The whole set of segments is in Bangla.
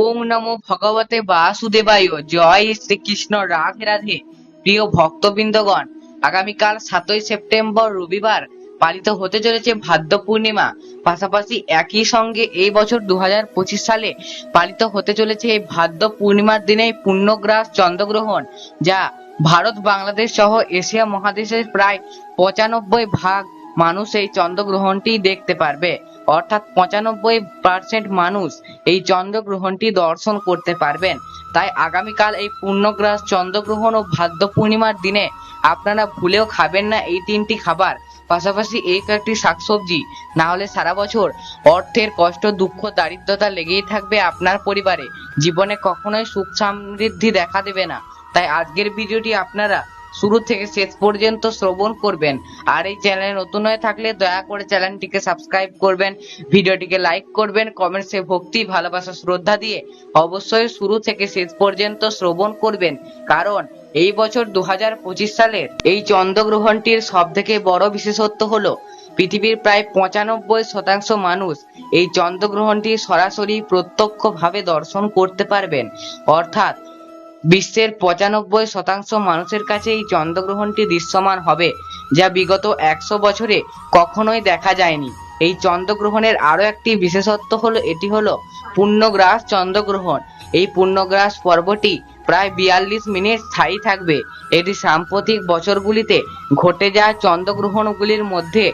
ওম নমো ভগবতে বাসুদেবায়। জয় শ্রীকৃষ্ণ। রাধে রাধে। প্রিয় ভক্তবৃন্দগণ, আগামীকাল সাতই সেপ্টেম্বর রবিবার পালিত হতে চলেছে ভাদ্র পূর্ণিমা পাশাপাশি একই সঙ্গে এই বছর দু হাজার পঁচিশ সালে পালিত হতে চলেছে এই ভাদ্র পূর্ণিমার দিনে পূর্ণগ্রাস চন্দ্রগ্রহণ, যা ভারত, বাংলাদেশ সহ এশিয়া মহাদেশের প্রায় পঁচানব্বই ভাগ মানুষ এই চন্দ্রগ্রহণটি দেখতে পারবে। অর্থাৎ পঁচানব্বই পার্সেন্ট মানুষ এই চন্দ্রগ্রহণটি দর্শন করতে পারবেন। তাই আগামীকাল এই পূর্ণগ্রাস চন্দ্রগ্রহণ ও ভাদ্র পূর্ণিমার দিনে আপনারা ভুলেও খাবেন না এই তিনটি খাবার। পাশাপাশি এই কয়েকটি শাকসবজি, না হলে সারা বছর অর্থের কষ্ট, দুঃখ, দারিদ্রতা লেগেই থাকবে আপনার পরিবারে। জীবনে কখনোই সুখ সমৃদ্ধি দেখা দেবে না। তাই আজকের ভিডিওটি আপনারা শুরু থেকে শেষ পর্যন্ত শ্রবণ করবেন। আর এই চ্যানেলে নতুন হয়ে থাকলে দয়া করে চ্যানেলটিকে সাবস্ক্রাইব করবেন, ভিডিওটিকে লাইক করবেন, কমেন্টসে ভক্তি, ভালোবাসা, শ্রদ্ধা দিয়ে অবশ্যই শুরু থেকে শেষ পর্যন্ত শ্রবণ করবেন। কারণ এই বছর দু হাজার পঁচিশ সালের এই চন্দ্রগ্রহণটির সব থেকে বড় বিশেষত্ব হলো, পৃথিবীর প্রায় পঁচানব্বই শতাংশ মানুষ এই চন্দ্রগ্রহণটি সরাসরি প্রত্যক্ষভাবে দর্শন করতে পারবেন। অর্থাৎ বিশ্বের পঁচানব্বই শতাংশ মানুষের কাছে এই চন্দ্রগ্রহণটি দৃশ্যমান হবে, যা বিগত একশো বছরে কখনোই দেখা যায়নি। এই চন্দ্রগ্রহণের আরও একটি বিশেষত্ব হলো, এটি হলো পূর্ণগ্রাস চন্দ্রগ্রহণ। এই পূর্ণগ্রাস পর্বটি প্রায় বিয়াল্লিশ মিনিট স্থায়ী থাকবে। এটি সাম্প্রতিক বছরগুলিতে ঘটে যাওয়া চন্দ্রগ্রহণগুলির মধ্যে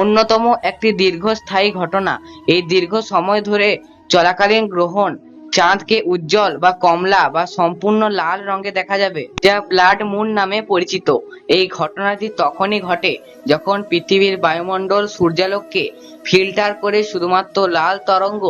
অন্যতম একটি দীর্ঘস্থায়ী ঘটনা। এই দীর্ঘ সময় ধরে চলাকালীন গ্রহণ চাঁদকে উজ্জ্বল বা কমলা বা সম্পূর্ণ লাল রঙে দেখা যাবে, যা ব্লাড মুন নামে পরিচিত। এই ঘটনাটি তখনই ঘটে যখন পৃথিবীর বায়ুমণ্ডল সূর্যালোককে ফিল্টার করে শুধুমাত্র লাল তরঙ্গ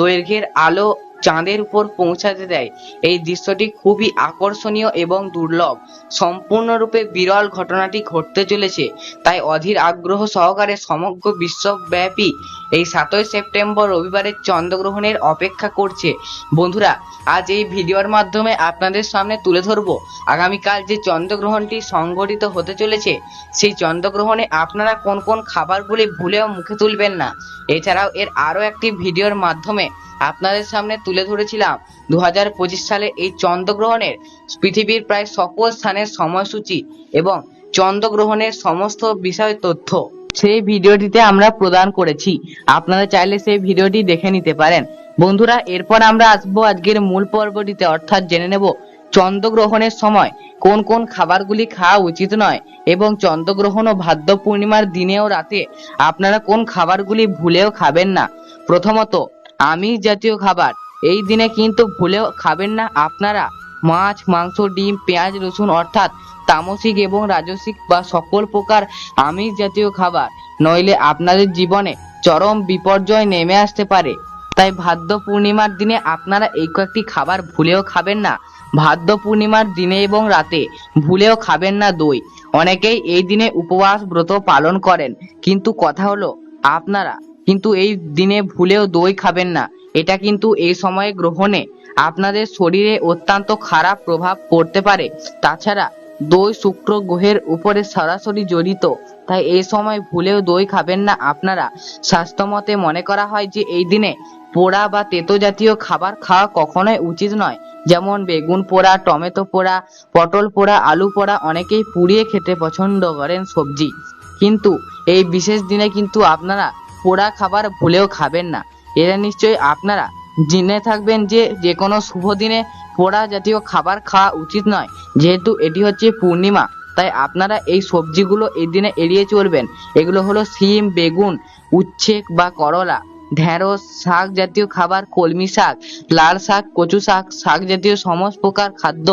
দৈর্ঘ্যের আলো চাঁদের উপর পৌঁছাতে দেয়। এই দৃশ্যটি খুবই আকর্ষণীয় এবং দুর্লভ। সম্পূর্ণরূপে বিরল ঘটনাটি ঘটতে চলেছে, তাই অধীর আগ্রহ সহকারে সমগ্র বিশ্বব্যাপী এই সাতই সেপ্টেম্বর রবিবারের চন্দ্রগ্রহণের অপেক্ষা করছে। বন্ধুরা, আজ এই ভিডিওর মাধ্যমে আপনাদের সামনে তুলে ধরবো, আগামীকাল যে চন্দ্রগ্রহণটি সংঘটিত হতে চলেছে, সেই চন্দ্রগ্রহণে আপনারা কোন কোন খাবারগুলি ভুলেও মুখে তুলবেন না। এছাড়াও এর আরও একটি ভিডিওর মাধ্যমে আপনাদের সামনে তুলে ধরেছিলাম দু হাজার পঁচিশ সালে এই চন্দ্রগ্রহণের পৃথিবীর প্রায় সকল স্থানের সময়সূচি এবং চন্দ্রগ্রহণের সমস্ত বিষয় তথ্য। সেই ভিডিওটিতে আমরা প্রদান করেছি। আপনারা চাইলে সেই ভিডিওটি দেখে নিতে পারেন। বন্ধুরা, এরপর আমরা আসব আজকের মূল পর্বটিতে। অর্থাৎ জেনে নেব চন্দ্রগ্রহণের সময় কোন কোন খাবারগুলি খাওয়া উচিত নয় এবং চন্দ্রগ্রহণ ও ভাদ্র পূর্ণিমার দিনে ও রাতে আপনারা কোন খাবারগুলি ভুলেও খাবেন না। প্রথমত, আমিষ জাতীয় খাবার। এই দিনে কিন্তু ভুলেও খাবেন না। আপনারা মাছ, মাংস, ডিম, পেঁয়াজ, রসুন অর্থাৎ তামসিক এবং রাজসিক বা সকল প্রকার আমিষ জাতীয় খাবার। নইলে আপনাদের জীবনে চরম বিপর্যয় নেমে আসতে পারে। তাই ভাদ্র পূর্ণিমার দিনে আপনারা এই কয়েকটি খাবার ভুলেও খাবেন না। ভাদ্র পূর্ণিমার দিনে এবং রাতে ভুলেও খাবেন না দই। অনেকেই এই দিনে উপবাস ব্রত পালন করেন। কিন্তু কথা হলো, আপনারা কিন্তু এই দিনে ভুলেও দই খাবেন না। এটা কিন্তু এই সময়ে গ্রহণে আপনাদের শরীরে অত্যন্ত খারাপ প্রভাব পড়তে পারে। তাছাড়া দই শুক্র গ্রহের উপরে সরাসরি জড়িত। তাই এই সময় ভুলেও দই খাবেন না আপনারা। স্বাস্থ্যমতে মনে করা হয় যে এই দিনে পোড়া বা তেতো জাতীয় খাবার খাওয়া কখনোই উচিত নয়। যেমন বেগুন পোড়া, টমেটো পোড়া, পটল পোড়া, আলু পোড়া অনেকেই পুড়িয়ে খেতে পছন্দ করেন সবজি। কিন্তু এই বিশেষ দিনে কিন্তু আপনারা পোড়া খাবার ভুলেও খাবেন না। এরা নিশ্চয়ই আপনারা জেনে থাকবেন যে যে কোনো শুভ দিনে পোড়া জাতীয় খাবার খাওয়া উচিত নয়, যেহেতু এটি হচ্ছে পূর্ণিমা। তাই আপনারা এই সবজিগুলো এই দিনে এড়িয়ে চলবেন। এগুলো হলো সিম বেগুন উচ্ছে বা করলা, ঢেঁড়স, শাক জাতীয় খাবার, কলমি শাক, লাল শাক, কচু শাক শাক জাতীয় সমস্ত প্রকার খাদ্য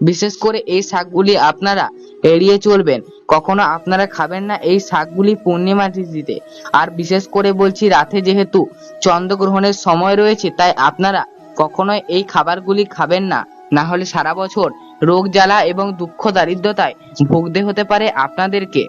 বিশেষ করে এই শাকগুলি আপনারা এড়িয়ে চলবেন। কখনো আপনারা খাবেন না এই শাকগুলি পূর্ণিমা তিথিতে। আর বিশেষ করে বলছি রাতে যেহেতু চন্দ্রগ্রহণের সময় রয়েছে, তাই আপনারা কখনোই এই খাবারগুলি খাবেন না। না হলে সারা বছর রোগ জ্বালা এবং দুঃখ দারিদ্রতায় ভুগতে হতে পারে আপনাদেরকে।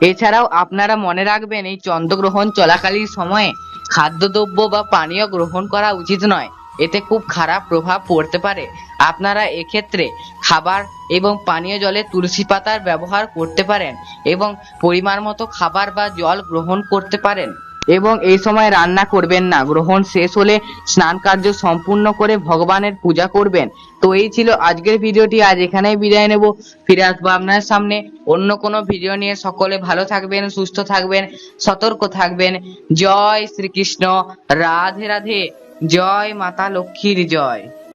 এছাড়াও আপনারা মনে রাখবেন, এই চন্দ্রগ্রহণ চলাকালীন সময়ে খাদ্যদ্রব্য বা পানীয় গ্রহণ করা উচিত নয়। এতে খুব খারাপ প্রভাব পড়তে পারে। আপনারা এক্ষেত্রে খাবার এবং পানীয় জলে তুলসী পাতার ব্যবহার করতে পারেন এবং পরিমাণ মতো খাবার বা জল গ্রহণ করতে পারেন। এবং এই সময় রান্না করবেন না। গ্রহণ শেষ হলে স্নান কার্য সম্পূর্ণ করে ভগবানের পূজা করবেন। তো এই ছিল আজকের ভিডিওটি। আজ এখানেই বিদায় নেব। ফিরে আসব আপনার সামনে। অন্য কোনো ভিডিও নিয়ে সকলে ভালো থাকবেন, সুস্থ থাকবেন, সতর্ক থাকবেন। জয় শ্রীকৃষ্ণ। রাধে রাধে। জয় মাতা লক্ষ্মীর জয়।